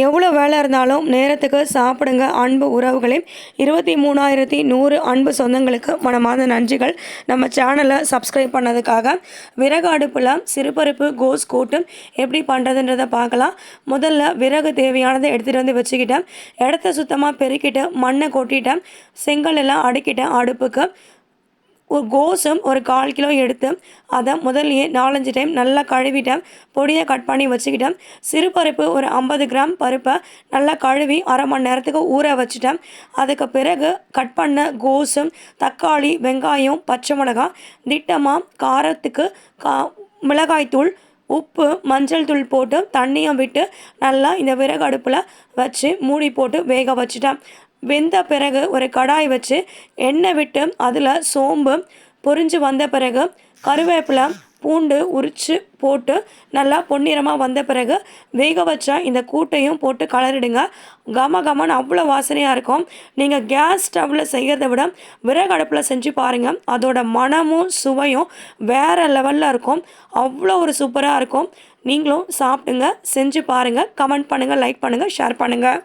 எவ்வளோ வேலை இருந்தாலும் நேரத்துக்கு சாப்பிடுங்க. அன்பு உறவுகளே இருபத்தி மூணாயிரத்தி நூறு அன்பு சொந்தங்களுக்கு மனமார்ந்த நன்றிகள். நம்ம சேனலை சப்ஸ்கிரைப் பண்ணதுக்காக விறகு அடுப்பில் சிறுபருப்பு கோஸ் கூட்டு எப்படி பண்ணுறதுன்றதை பார்க்கலாம். முதல்ல விறகு தேவையானதை எடுத்துகிட்டு வந்து வச்சுக்கிட்டேன். இடத்த சுத்தமாக பெருக்கிட்டு மண்ணை கொட்டிட்டேன். செங்கல் எல்லாம் அடுக்கிட்டேன் அடுப்புக்கு. ஒரு கோசம் ஒரு கால் கிலோ எடுத்து அதை முதல்லையே நாலஞ்சு டைம் நல்லா கழுவிட்டேன். பொடியை கட் பண்ணி வச்சுக்கிட்டேன். சிறுபருப்பு ஒரு ஐம்பது கிராம் பருப்பை நல்லா கழுவி அரை மணி நேரத்துக்கு ஊற வச்சுட்டேன். அதுக்கு பிறகு கட் பண்ண கோசம் தக்காளி வெங்காயம் பச்சை மிளகாய் திட்டமாக காரத்துக்கு கா மிளகாய்த்தூள் உப்பு மஞ்சள் தூள் போட்டு தண்ணியும் விட்டு நல்லா இந்த விறகு அடுப்பில் வச்சு மூடி போட்டு வேக வச்சுட்டேன். வெந்த பிறகு ஒரு கடாய் வச்சு எண்ணெய் விட்டு அதில் சோம்பு பொரிஞ்சு வந்த பிறகு கருவேப்பிலை பூண்டு உரித்து போட்டு நல்லா பொன்னிறமாக வந்த பிறகு வேக வச்ச இந்த கூட்டையும் போட்டு கலரிடுங்க. கம கமன்னு அவ்வளோ வாசனையாக இருக்கும். நீங்கள் கேஸ் ஸ்டவ்வில் செய்கிறத விட விறகு அடுப்பில் செஞ்சு பாருங்கள் அதோட மனமும் சுவையும் வேறு லெவலில் இருக்கும். அவ்வளோ ஒரு சூப்பராக இருக்கும். நீங்களும் சாப்பிடுங்க செஞ்சு பாருங்கள் கமெண்ட் பண்ணுங்கள் லைக் பண்ணுங்கள் ஷேர் பண்ணுங்கள்